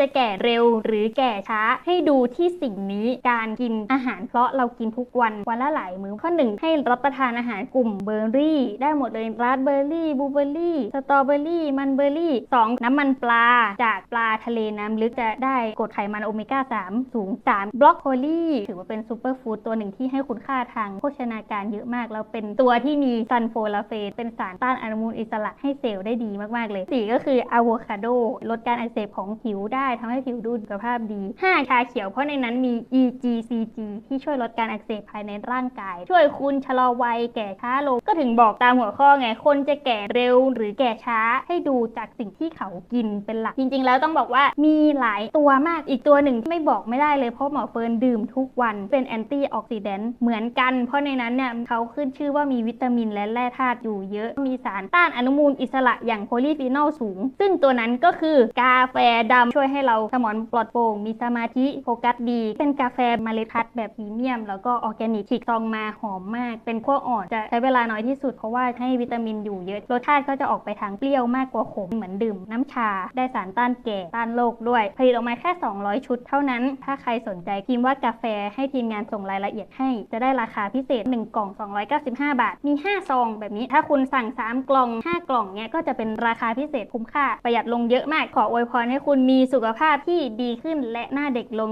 จะแก่เร็วหรือแก่ช้า ให้ดูที่สิ่งนี้การกินอาหารเพราะเรากินทุกวันวันละหลายมื้อข้อหนึ่งให้รับประทานอาหารกลุ่มเบอร์รี่ ได้หมดเลยราสเบอร์รี่บลูเบอร์รี่สตรอเบอร์รี่มันเบอร์รี่สองน้ำมันปลา จากปลาทะเลน้ำลึกจะได้กรดไขมันโอเมก้า 3 สูง 3 บล็อกโคลี่ ถือว่าเป็นซูเปอร์ฟู้ดตัวหนึ่งที่ให้คุณค่าทางโภชนาการเยอะมากแล้วเป็นตัวที่มีซันโฟลาเฟนเป็นสารต้านอนุมูลอิสระให้เซลล์ได้ดีมากๆเลย4ก็คืออะโวคาโดลดการอักเสบของผิวได้ทำให้ผิวดูสุขภาพดี 5 ชาเขียวเพราะในนั้นมี EGCG ที่ช่วยลดการอักเสบภายในร่างกาย ช่วยคุณชะลอวัยแก่ช้าลง ก็ถึงบอกตามหัวข้อไง คนจะแก่เร็วหรือแก่ช้าให้ดูจากสิ่งที่เขากินเป็นหลัก จริง ๆ แล้วต้องบอกว่ามีหลายตัวมากอีกตัวหนึ่งที่ไม่บอกไม่ได้เลยเพราะหมอเฟิร์นดื่มทุกวันเป็นแอนตี้ออกซิแดนต์เหมือนกัน เพราะในนั้นเนี่ยเขาขึ้นชื่อว่ามีวิตามินและแร่ธาตุอยู่เยอะมีสารต้านอนุมูลอิสระอย่างโพลีฟีนอลสูง ซึ่งตัวนั้นก็คือกาแฟดำช่วยใให้เราสมองปลอดโปร่ง มีสมาธิโฟกัสดี เป็นกาแฟเมล็ดพันธุ์แบบพรีเมียม แล้วก็ออร์แกนิกฉีกซองมาหอมมาก เป็นขั้วอ่อนจะใช้เวลาน้อยที่สุดเพราะว่าให้วิตามินอยู่เยอะรสชาติก็จะออกไปทางเปรี้ยวมากกว่าขมเหมือนดื่ม น้ำชา ได้สารต้านแก่ต้านโรคด้วย ผลิตออกมาแค่ 200 ชุดเท่านั้น ถ้าใครสนใจพิมพ์ว่ากาแฟให้ทีมงานส่งรายละเอียดให้ จะได้ราคาพิเศษ 1 กล่อง 295 บาท มี 5 ซอง แบบนี้ถ้าคุณสั่ง 3 กล่อง 5 กล่องเนี้ยก็จะเป็นราคาพิเศษคุ้มค่าประหยัดลงเยอะมากขออวยพรให้คุณมีสุขขภาพที่ดีขึ้นและหน้าเด็กลง